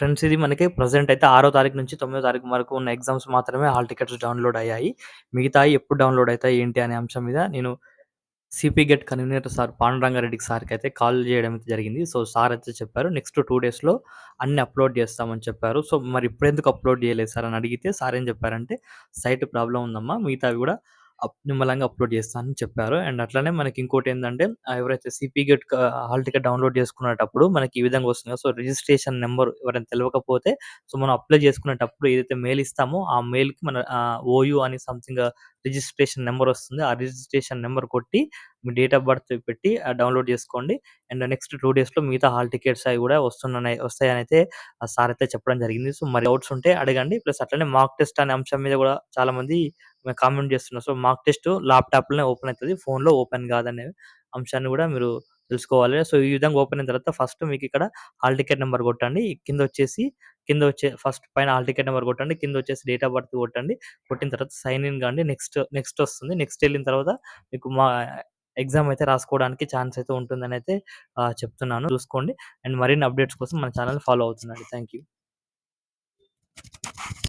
Friends ఇది మనకి present అయితే ఆరో తారీఖు నుంచి తొమ్మిదో తారీఖు వరకు ఉన్న ఎగ్జామ్స్ మాత్రమే హాల్ టికెట్స్ డౌన్లోడ్ అయ్యాయి. మిగతాయి ఎప్పుడు డౌన్లోడ్ అవుతాయి ఏంటి అనే అంశం మీద నేను సిపి గెట్ కన్వీనర్ సార్ పాండురంగారెడ్డికి సార్‌కి అయితే కాల్ చేయడం జరిగింది. సో, సార్ అయితే చెప్పారు నెక్స్ట్ టూ డేస్‌లో అన్ని అప్‌లోడ్ చేస్తామని చెప్పారు. సో, మరి ఇప్పుడెందుకు అప్‌లోడ్ చేయలేదు సార్ అని అడిగితే సార్ ఏం చెప్పారంటే సైట్ ప్రాబ్లం ఉందమ్మా మిగతావి కూడా అప్ నిమ్మలంగా అప్‌లోడ్ చేస్తానని చెప్పారు. అండ్ అట్లనే మనకి ఇంకోటి ఏంటంటే ఎవరైతే CP GET hall ticket download చేసుకునేటప్పుడు మనకి ఈ విధంగా వస్తుంది సో, రిజిస్ట్రేషన్ నెంబర్ ఎవరైనా తెలియకపోతే సో, మనం అప్లై చేసుకునేటప్పుడు ఏదైతే మెయిల్ ఇస్తామో ఆ మెయిల్‌కి మన ఆహ్, ఓయూ అని సంథింగ్ రిజిస్ట్రేషన్ నెంబర్ వస్తుంది. ఆ రిజిస్ట్రేషన్ నెంబర్ కొట్టి మీ డేట్ ఆఫ్ బర్త్ పెట్టి డౌన్లోడ్ చేసుకోండి. అండ్ నెక్స్ట్ టూ డేస్‌లో మిగతా హాల్ టికెట్స్ అవి కూడా వస్తున్నాయి వస్తాయనైతే అయితే సార్ అయితే చెప్పడం జరిగింది. సో, మరి డౌట్స్ ఉంటే అడగండి. ప్లస్ అట్లనే మాక్ టెస్ట్ అనే అంశం మీద కూడా చాలామంది కామెంట్ చేస్తున్నారు. సో, మాక్ టెస్ట్ ల్యాప్‌టాప్‌లోనే ఓపెన్ అయితది. ఫోన్‌లో ఓపెన్ కాదనే అంశాన్ని కూడా మీరు తెలుసుకోవాలి. సో, ఈ విధంగా ఓపెన్ అయిన తర్వాత ఫస్ట్ మీకు ఇక్కడ హాల్ టికెట్ నంబర్ కొట్టండి. కిందొచ్చేసి కింద వచ్చే ఫస్ట్ పైన హాల్ టికెట్ నంబర్ కొట్టండి. కిందొచ్చేసి డేట్ ఆఫ్ బర్త్ కొట్టండి. కొట్టిన తర్వాత సైన్ ఇన్ కాండి. నెక్స్ట్ నెక్స్ట్ వస్తుంది. నెక్స్ట్ ఎళ్ళిన తర్వాత మీకు మా ఎగ్జామ్ అయితే రాసుకోవడానికి ఛాన్స్ అయితే ఉంటుందనైతే ఆహ్, చెప్తున్నాను. చూసుకోండి. అండ్ మరిన్ని అప్‌డేట్స్ కోసం మన ఛానెల్‌ని ఫాలో అవుతుండండి. Thank you.